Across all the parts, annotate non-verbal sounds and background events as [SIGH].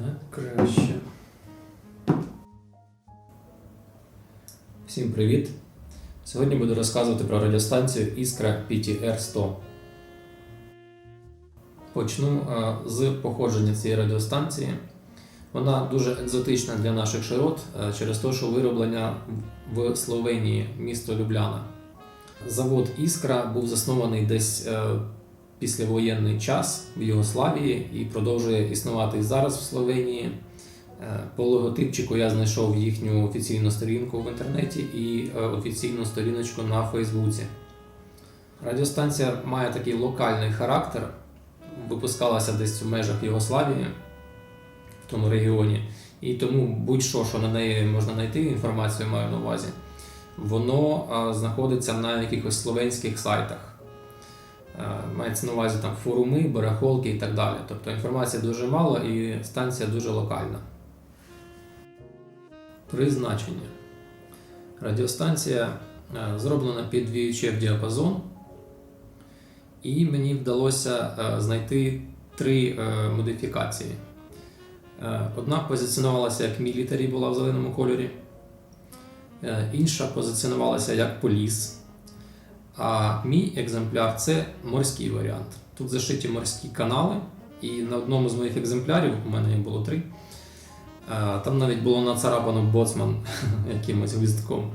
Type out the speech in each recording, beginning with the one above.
Так, краще. Всім привіт! Сьогодні буду розказувати про радіостанцію Іскра PTR-100. Почну е, з походження цієї радіостанції. Вона дуже екзотична для наших широт через те, що вироблення в Словенії, місто Любляна. Завод Іскра був заснований десь е, післявоєнний час в Югославії і продовжує існувати і зараз в Словенії. Е, По логотипчику я знайшов їхню офіційну сторінку в інтернеті і е, офіційну сторіночку на Фейсбуці. Радіостанція має такий локальний характер, випускалася десь в межах Югославії, в тому регіоні, і тому будь-що, що на неї можна знайти, інформацію маю на увазі, воно е, знаходиться на якихось словенських сайтах. Е, Мається на увазі там форуми, барахолки і так далі. Тобто інформації дуже мало і станція дуже локальна. Призначення. Радіостанція е, зроблена під VHF діапазон, і мені вдалося е, знайти три модифікації. Одна позиціонувалася як мілітарі, була в зеленому кольорі, інша позиціонувалася як поліс. А мій екземпляр це морський варіант. Тут зашиті морські канали, і на одному з моїх екземплярів, у мене їх було три, е, там навіть було нацарапано боцман [LAUGHS] якимось гвіздком.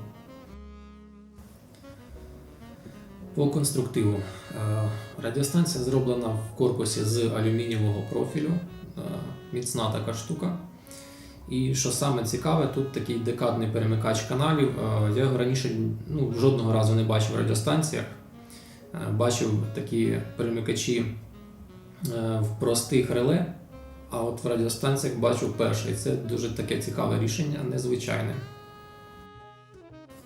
По конструктиву. Е, Радіостанція зроблена в корпусі з алюмінієвого профілю, е, міцна така штука. І що саме цікаве, тут такий декадний перемикач каналів. Е, Я його раніше ну, жодного разу не бачив в радіостанціях. Е, Бачив такі перемикачі е, в простих реле, а от в радіостанціях бачу вперше. І це дуже таке цікаве рішення, незвичайне.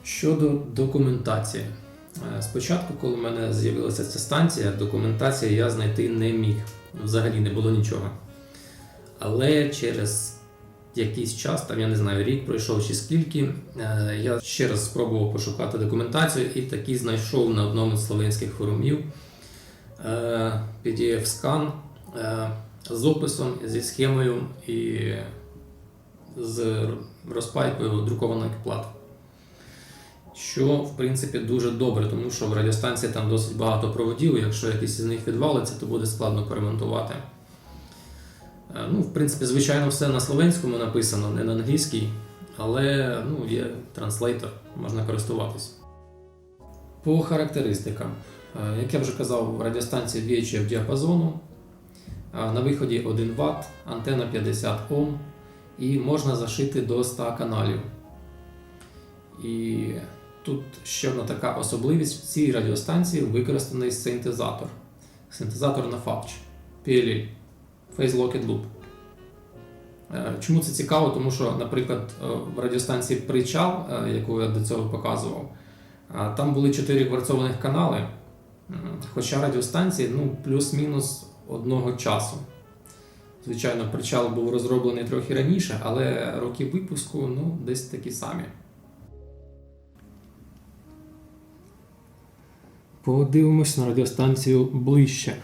Щодо документації. Спочатку, коли в мене з'явилася ця станція, документації я знайти не міг. Взагалі не було нічого. Але через якийсь час, там я не знаю, рік пройшов чи скільки, е, я ще раз спробував пошукати документацію і таки знайшов на одному з словенських форумів е, PDF-скан е, з описом, зі схемою і з розпайкою друкованих плат. Що, в принципі, дуже добре, тому що в радіостанції там досить багато проводів, якщо якийсь із них відвалиться, то буде складно поремонтувати. Е, Ну, в принципі, звичайно, все на словенському написано, не на англійській, але ну, є транслейтор, можна користуватись. По характеристикам. Е, Як я вже казав, радіостанція VHF діапазону. Е, На виході 1 Вт, антенна 50 Ом і можна зашити до 100 каналів. І тут ще одна така особливість: в цій радіостанції використаний синтезатор. Синтезатор на FAPC, PLL. Phase Locked Loop. Е, Чому це цікаво? Тому що, наприклад, е, в радіостанції Причал, е, яку я до цього показував, там були 4 кварцованих канали, хоча радіостанції ну, плюс-мінус одного часу. Звичайно, причал був розроблений трохи раніше, але роки випуску ну, десь такі самі. Подивимось на радіостанцію ближче.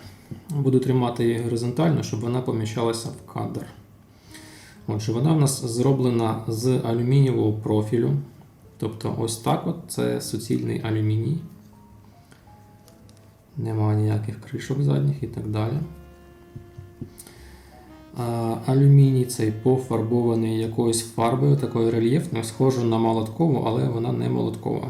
Буду тримати її горизонтально, щоб вона поміщалася в кадр. Отже, вона в нас зроблена з алюмінієвого профілю. Тобто, ось так от це суцільний алюміній. Немає ніяких кришок задніх і так далі. А, Алюміній цей пофарбований якоюсь фарбою, такою рельєфною, схожу на молоткову, але вона не молоткова.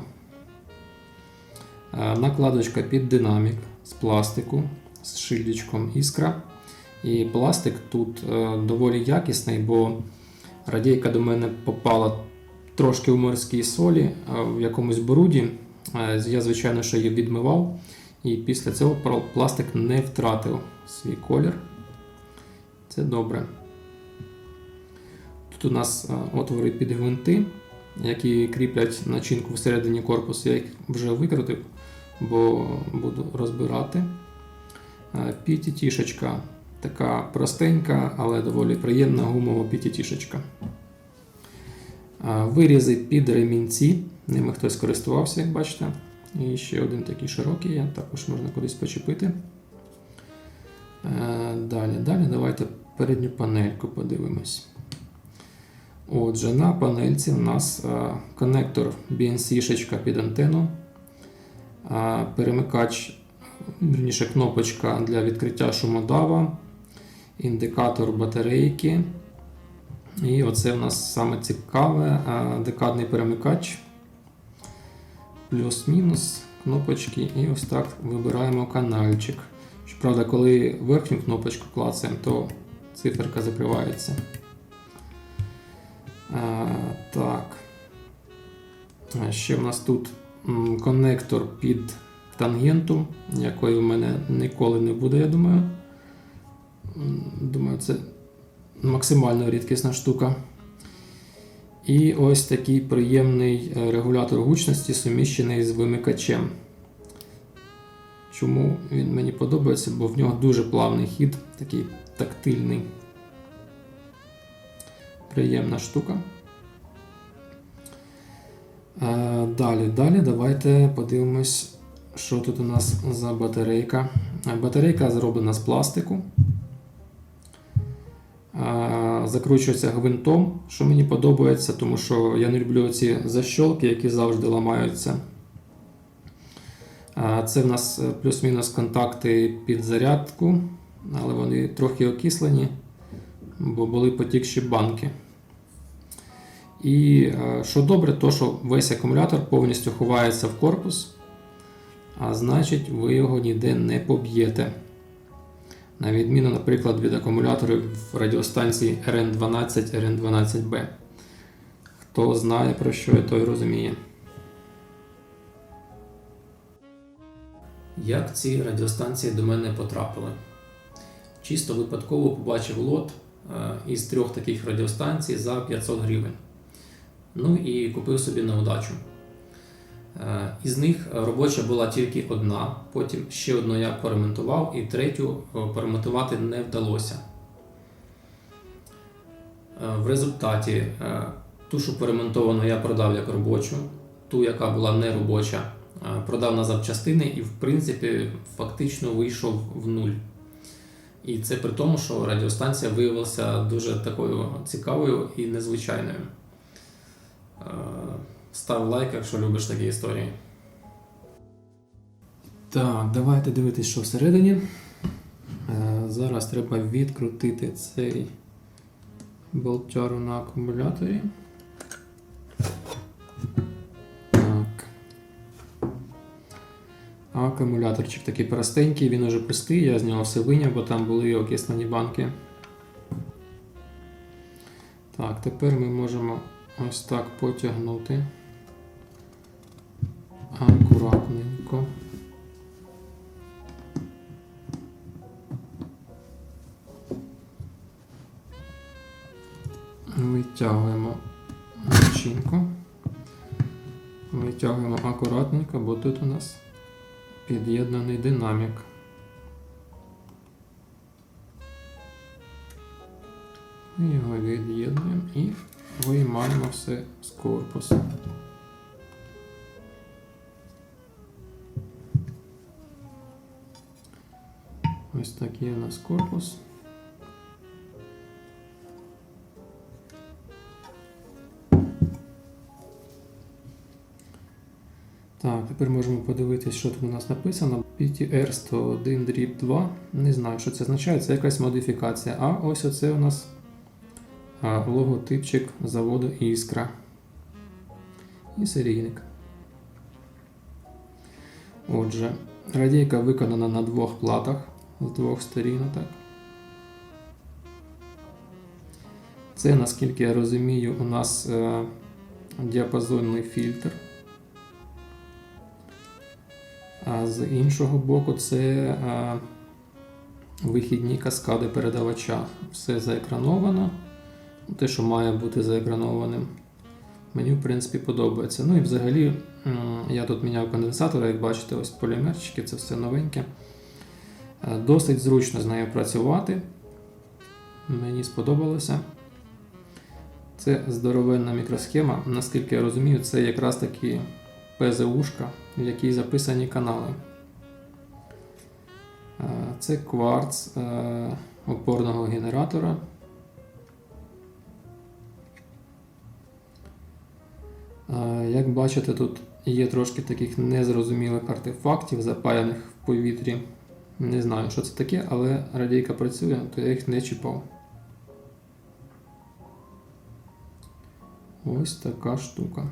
Е, Накладочка під динамік з пластику з шильдичком іскра. І пластик тут е, доволі якісний, бо радійка до мене попала трошки в морській солі, е, в якомусь бруді. Е, я, звичайно, що її відмивав, і після цього пластик не втратив свій колір. Це добре. Тут у нас отвори під гвинти, які кріплять начинку всередині корпусу. Я їх вже викрутив, бо буду розбирати. Пітітішечка така простенька, але доволі приємна гумова пітітішечка. Вирізи під ремінці, ними хтось користувався, як бачите. І ще один такий широкий, також можна кудись почепити. Е, Далі, далі давайте передню панельку подивимось. Отже, на панельці у нас е, конектор BNC-шечка під антенну, е, перемикач, вірніше кнопочка для відкриття шумодава, індикатор батарейки. І оце у нас саме цікаве е, декадний перемикач. Плюс-мінус кнопочки, і ось так вибираємо канальчик. Щоправда, коли верхню кнопочку клацаємо, то циферка закривається. А, так. А Ще в нас тут коннектор під тангенту, якої в мене ніколи не буде, я думаю. Думаю, це максимально рідкісна штука. І ось такий приємний е, регулятор гучності, суміщений з вимикачем. Чому він мені подобається? Бо в нього дуже плавний хід, такий тактильний. Приємна штука. Е, Далі, далі давайте подивимось, що тут у нас за батарейка. Батарейка зроблена з пластику. Закручується гвинтом, що мені подобається, тому що я не люблю ці защолки, які завжди ламаються. Це в нас плюс-мінус контакти під зарядку, але вони трохи окислені, бо були потікші банки. І що добре, то що весь акумулятор повністю ховається в корпус, а значить, ви його ніде не поб'єте. На відміну, наприклад, від акумуляторів в радіостанції RN12, RN12B. Хто знає про що той розуміє. Як ці радіостанції до мене потрапили? Чисто випадково побачив лот е, із трьох таких радіостанцій за 500 гривень. Ну і купив собі на удачу. Е, Із них робоча була тільки одна, потім ще одну я поремонтував, і третю е, поремонтувати не вдалося. Е, В результаті ту, що поремонтовану, я продав як робочу, ту, яка була не робоча, продав на запчастини і, в принципі, фактично вийшов в нуль. І це при тому, що радіостанція виявилася дуже такою цікавою і незвичайною. Став лайк, якщо любиш такі історії. Так, давайте дивитись, що всередині. Е, Зараз треба відкрутити цей болтяру на акумуляторі. Так. Акумуляторчик такий простенький, він уже пустий, я з нього все виняв, бо там були окиснені банки. Так, тепер ми можемо ось так потягнути. Витягуємо начинку. Витягуємо акуратненько, бо тут у нас під'єднаний динамік. Його від'єднуємо і виймаємо все з корпусу. Ось такий у нас корпус. Тепер можемо подивитися, що тут у нас написано. PTR 101 дріб 2. Не знаю, що це означає, це якась модифікація. А ось оце у нас логотипчик заводу Іскра. І серійник. Отже, радійка виконана на двох платах з двох сторін. Так. Це, наскільки я розумію, у нас е, діапазонний фільтр. А з іншого боку, це вихідні каскади передавача. Все заекрановано. Те, що має бути заекранованим. Мені, в принципі, подобається. Ну і взагалі, я тут міняв конденсатори, як бачите, ось полімерчики, це все новеньке. Е, Досить зручно з нею працювати. Мені сподобалося. Це здоровенна мікросхема. Наскільки я розумію, це якраз таки ПЗУшка, в якій записані канали. Е, Це кварц, е, опорного генератора. Е, Як бачите, тут є трошки таких незрозумілих артефактів, запаяних в повітрі. Не знаю, що це таке, але радійка працює, то я їх не чіпав. Ось така штука.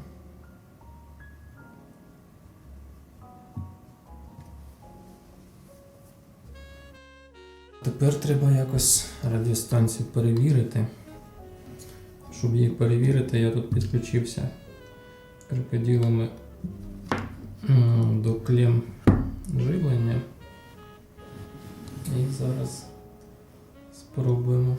Тепер треба якось радіостанцію перевірити. Щоб її перевірити, я тут підключився крокодилами до клем живлення. І зараз спробуємо.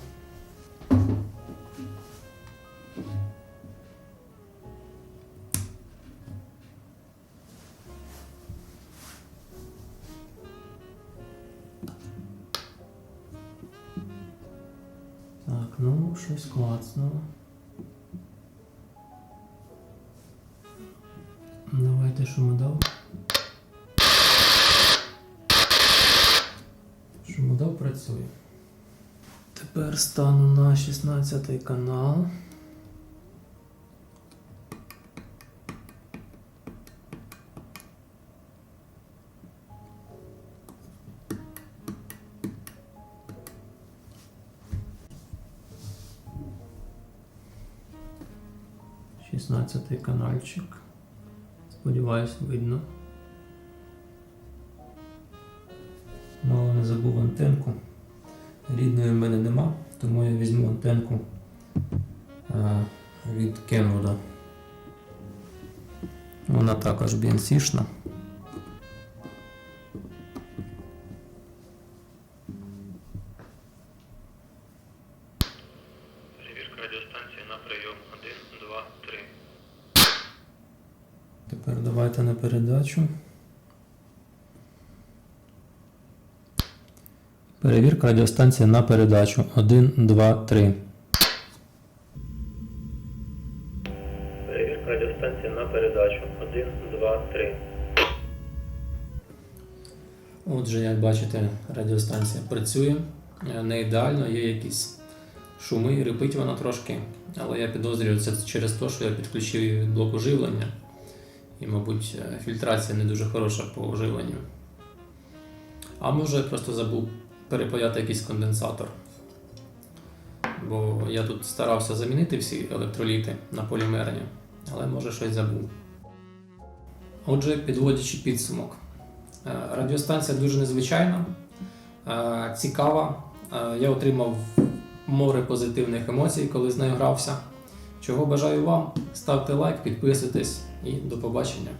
Давайте шумодав. Шумодав працює. Тепер стану на 16 канал. Шістнадцятий канальчик. Сподіваюсь, видно. Мало не забув антенку. Рідної в мене нема, тому я візьму антенку а, від Kenwood. Вона також BNC-шна. Перевірка радіостанції на прийом 1, 2, 3. Тепер давайте на передачу. Перевірка радіостанції на передачу 1, 2, 3. Перевірка радіостанції на передачу 1, 2, 3. Отже, як бачите, радіостанція працює. Е, Не ідеально, є якісь шуми, репить вона трошки, але я підозрюю це через те, що я підключив її від блоку живлення. І, мабуть, е, фільтрація не дуже хороша по живленню. А може я просто забув перепаяти якийсь конденсатор. Бо я тут старався замінити всі електроліти на полімерні, але може щось забув. Отже, підводячи підсумок. Е, Радіостанція дуже незвичайна, е, цікава. Я отримав море позитивних емоцій, коли з нею грався. Чого бажаю вам? Ставте лайк, підписуйтесь і до побачення.